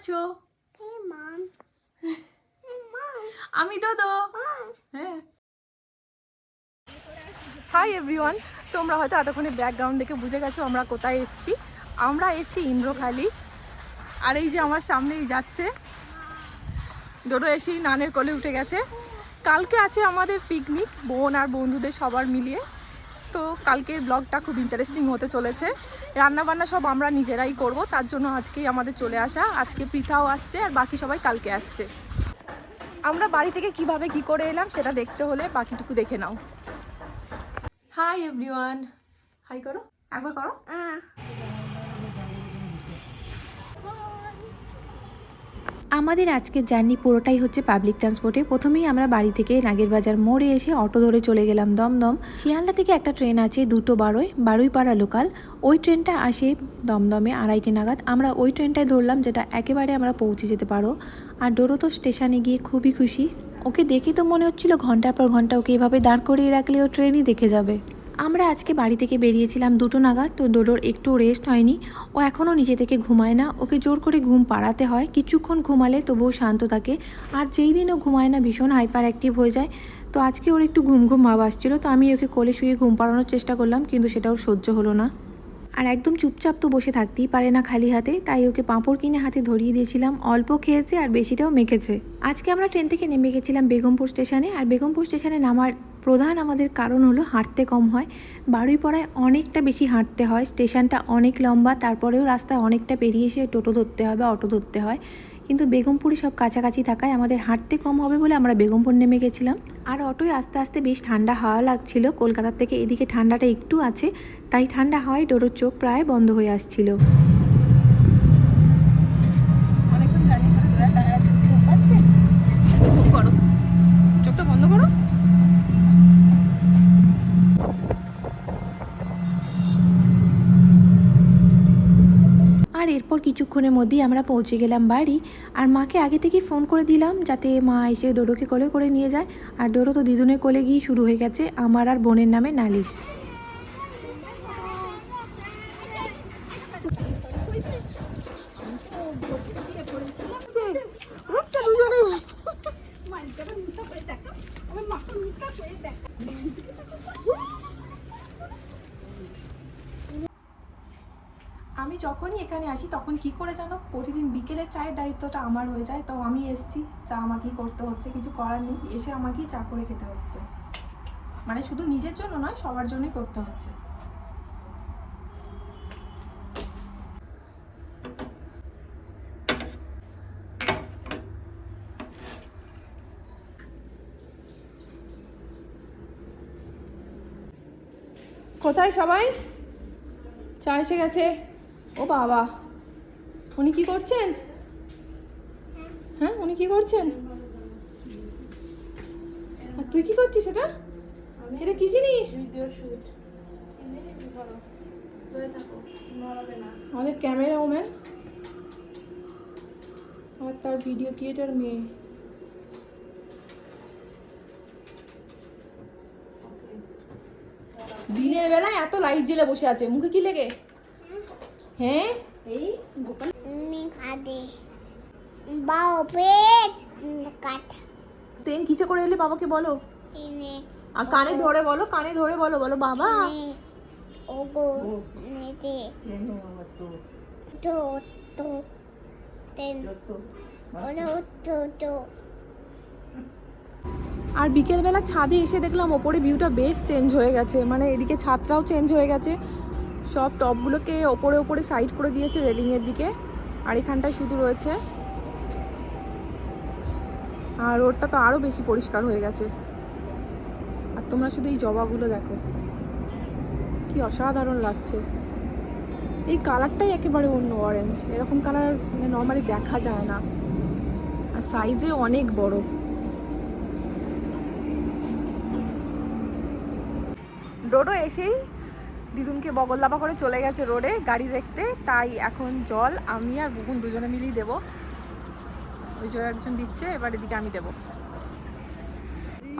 আছো. আমি তো হ্যাঁ। হাই এভরিওয়ান তোমরা হয়তো এতক্ষণে ব্যাকগ্রাউন্ড দেখে বুঝে গেছো আমরা কোথায় এসেছি। আমরা এসেছি ইন্দ্রখালি। আর এই যে আমার সামনেই যাচ্ছে। ডোডো এসেই নানের কোলে উঠে গেছে। কালকে আছে আমাদের পিকনিক বোন আর বন্ধুদের সবার মিলিয়ে। তো কালকের ব্লগটা খুব ইন্টারেস্টিং হতে চলেছে। রান্নাবান্না সব আমরা নিজেরাই করব, তার জন্য আজকেই আমাদের চলে আসা। আজকে পৃথাও আসছে আর বাকি সবাই কালকে আসছে। আমরা বাড়ি থেকে কীভাবে কি করে এলাম সেটা দেখতে হলে বাকিটুকু দেখে নাও। হাই এভরিওয়ান হাই করো। একবার করো। আমাদের আজকের জার্নি পুরোটাই হচ্ছে পাবলিক ট্রান্সপোর্টে প্রথমেই আমরা বাড়ি থেকে নাগেরবাজার মোড়ে এসে অটো ধরে চলে গেলাম দমদম। শিয়ালদা থেকে একটা ট্রেন আছে দুটো বারোয়, বারুইপাড়া লোকাল ওই ট্রেনটা আসে দমদমে আড়াইটে নাগাদ। আমরা ওই ট্রেনটাই ধরলাম যেটা একেবারে আমরা পৌঁছে যেতে পারো। আর ডোরো তো স্টেশনে গিয়ে খুবই খুশি। ওকে দেখে তো মনে হচ্ছিল ঘণ্টার পর ঘণ্টা ওকে এভাবে দাঁড় করিয়ে রাখলে ও ট্রেনই দেখে যাবে। আমরা আজকে বাড়ি থেকে বেরিয়েছিলাম দুটো নাগাদ, তো ডোডোর একটু রেস্ট হয়নি। ও এখনও নিজে থেকে ঘুমায় না। ওকে জোর করে ঘুম পাড়াতে হয়। কিছুক্ষণ ঘুমালে তবুও শান্ত থাকে। আর যেই দিন ও ঘুমায় না, ভীষণ হাইপার অ্যাক্টিভ হয়ে যায়। তো আজকে ওর একটু ঘুম ঘুম ভাব আসছিল, তো আমি ওকে কোলে শুয়ে ঘুম পাড়ানোর চেষ্টা করলাম, কিন্তু সেটা ওর সহ্য হলো না। আর একদম চুপচাপ তো বসে থাকতেই পারে না খালি হাতে, তাই ওকে পাঁপড় কিনে হাতে ধরিয়ে দিয়েছিলাম। অল্প খেয়েছে আর বেশিটাও মেখেছে। আজকে আমরা ট্রেন থেকে নেমে গেছিলাম বেগমপুর স্টেশনে, আর বেগমপুর স্টেশনে নামার প্রধান আমাদের কারণ হলো হাঁটতে কম হয়। বারুইপাড়ায় অনেকটা বেশি হাঁটতে হয়, স্টেশনটা অনেক লম্বা, তারপরেও রাস্তায় অনেকটা পেরিয়ে এসে টোটো ধরতে হয় বা অটো ধরতে হয়। কিন্তু বেগমপুরে সব কাছাকাছি থাকায় আমাদের হাঁটতে কম হবে বলে আমরা বেগমপুর নেমে গেছিলাম। আর অটোয় আস্তে আস্তে বেশ ঠান্ডা হাওয়া লাগছিল, কলকাতার থেকে এদিকে ঠান্ডাটা একটু আছে, তাই ঠান্ডা হাওয়ায় ডোরোর চোখ প্রায় বন্ধ হয়ে আসছিল। অনেকক্ষণ আর এরপর কিছুক্ষণের মধ্যেই আমরা পৌঁছে গেলাম বাড়ি। আর মাকে আগে থেকেই ফোন করে দিলাম যাতে মা এসে ডোরোকে কোলে করে নিয়ে যায়। আর ডোরো তো দিদুনের কোলে গিয়ে শুরু হয়ে গেছে। আমার আর বোনের নামে নালিশ উঠছে দুজনে আমি যখনই এখানে আসি, তখন কি করে জানো? প্রতিদিন বিকেলের চায়ের দায়িত্বটা আমার হয়ে যায়, তো আমি এসছি। চা আমাকেই করতে হচ্ছে, কিছু করার নেই, এসে আমাকেই চা করে খেতে হচ্ছে। মানে শুধু নিজের জন্য নয়, সবার জন্যই করতে হচ্ছে। কোথায় সবাই? চা এসে গেছে। ও বাবা, উনি কি করছেন? হ্যাঁ উনি কি করছেন? আর তুই কি করছিস এটা? এটা কি জিনিস? আমাদের ক্যামেরা ওম্যান। আর তার ভিডিও ক্রিয়েটার মেয়ে। দিনের বেলায় এত লাইট জ্বেলে বসে আছে, মুখে কি লেগে? হ্যাঁ এই Gopal. Bao pet. Kat. Train কিসে করে এলে বাবাকে বলো. আর কানে ধরে বলো কানে ধরে বলো বলো বাবা. To. Ten. Ono. To. To. আর বিকেলবেলা ছাদে এসে দেখলাম ওপরে ভিউটা বেশ চেঞ্জ হয়ে গেছে মানে এদিকে ছাদটাও চেঞ্জ হয়ে গেছে সব টপগুলোকে ওপরে ওপরে সাইড করে দিয়েছে রেলিংয়ের দিকে। আর এখানটায় শুধু রয়েছে। আর রোডটা তো আরও বেশি পরিষ্কার হয়ে গেছে। আর তোমরা শুধু এই জবাগুলো দেখো। কি অসাধারণ লাগছে। এই কালারটাই একেবারে অন্য অরেঞ্জ এরকম কালার মানে নর্মালি দেখা যায় না। আর সাইজে অনেক বড়। ডোডো এসেই দিদুনকে বগল দাবা করে চলে গেছে রোডে গাড়ি দেখতে। তাই এখন জল, আমি আর বুকুন দুজনে মিলিয়ে দেবো। ওই যে একজন দিচ্ছে, এবার এদিকে আমি দেবো।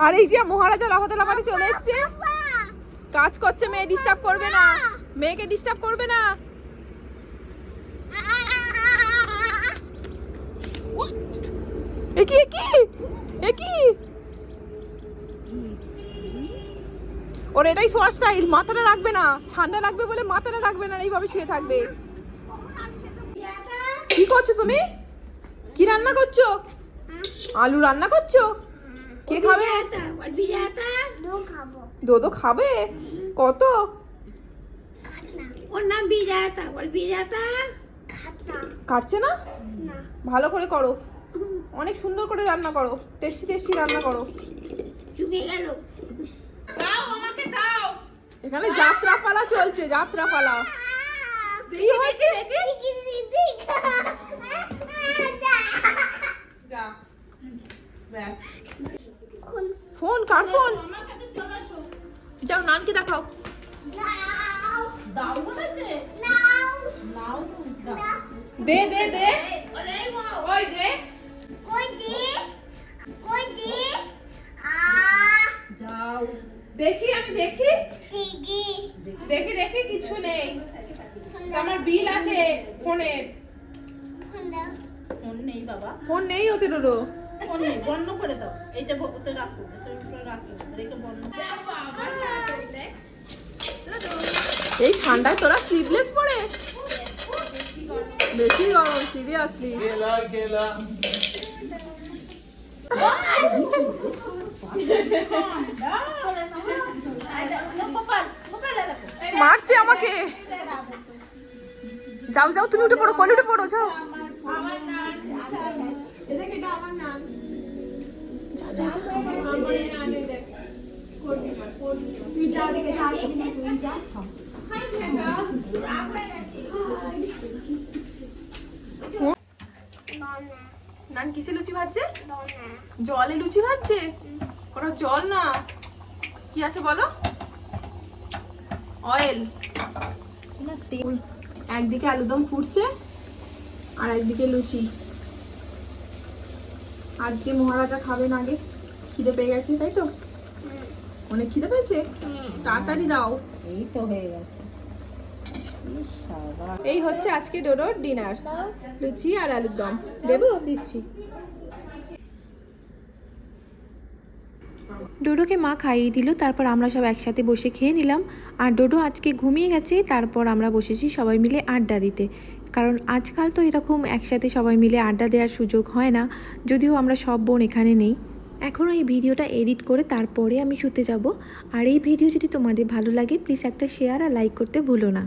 আর এই যে মহারাজা রহতলা বাড়ি চলে এসছে। কাজ করছে, মেয়ে ডিস্টার্ব করবে না। মেয়েকে ডিস্টার্ব করবে না। একি একি একি। ওর এটাই শোয়ার স্টাইল মাথাটা রাখবে না ঠান্ডা লাগবে বলে মাথাটা রাখবে না এইভাবে শুয়ে থাকবে। কি করছ তুমি? কি রান্না করছ? আলু রান্না করছ? কে খাবে? দোদো খাবে? কত? ওর নাম বিজাতা বল বিজাতা কাটছে না না? ভালো করে করো। অনেক সুন্দর করে রান্না করো। টেস্টি টেস্টি রান্না করো। চুকে গেল। দাও আমাকে দাও। এখানে যাত্রা পালা চলছে যাত্রা পালা কি হয়েছে? ফোন কার ফোন? যাও নানকে দেখাও। দাও। বলেছে? দে দে দে। ওই দে। যাও। দেখি আমি দেখি? দেখি। দেখি কিছু নেই। আমার বিল আছে ফোনের। ফোন নেই বাবা। ফোন নেই ওতে রোডো ফোন নেই বন্ধ করে দাও। এইটা ওতে রাখো রাখো রেখে বন্ধ। এই ঠান্ডায় তোরা স্লিভলেস পরে? বেশি গরম সিরিয়াসলি মারছে আমাকে। যাও যাও তুমি উঠে পড়ো কোলে উঠে পড়ো যাও। যা। কিসে লুচি ভাজছে? জলে লুচি ভাজছে? ওটা জল না। কি আছে বলো? অয়েল। একদিকে আলুদম ফুটছে আর একদিকে লুচি। আজকে মহারাজা খাবেন আগে। খিদে পেয়ে গেছে তাই তো? অনেক খিদে পেয়েছে? তাড়াতাড়ি দাও। এই তো হয়ে গেছে। এই হচ্ছে আজকে ডোডোর ডিনার। লুচি আর আলুর দম। দেবো, দিচ্ছি। ডোডোকে মা খাইয়ে দিল, তারপর আমরা সব একসাথে বসে খেয়ে নিলাম। আর ডোডো আজকে ঘুমিয়ে গেছে, তারপর আমরা বসেছি সবাই মিলে আড্ডা দিতে। কারণ আজকাল তো এরকম একসাথে সবাই মিলে আড্ডা দেওয়ার সুযোগ হয় না, যদিও আমরা সব বোন এখানে নেই। এখনও এই ভিডিওটা এডিট করে তারপরে আমি শুতে যাব। আর এই ভিডিও যদি তোমাদের ভালো লাগে, প্লিজ একটা শেয়ার আর লাইক করতে ভুলো না।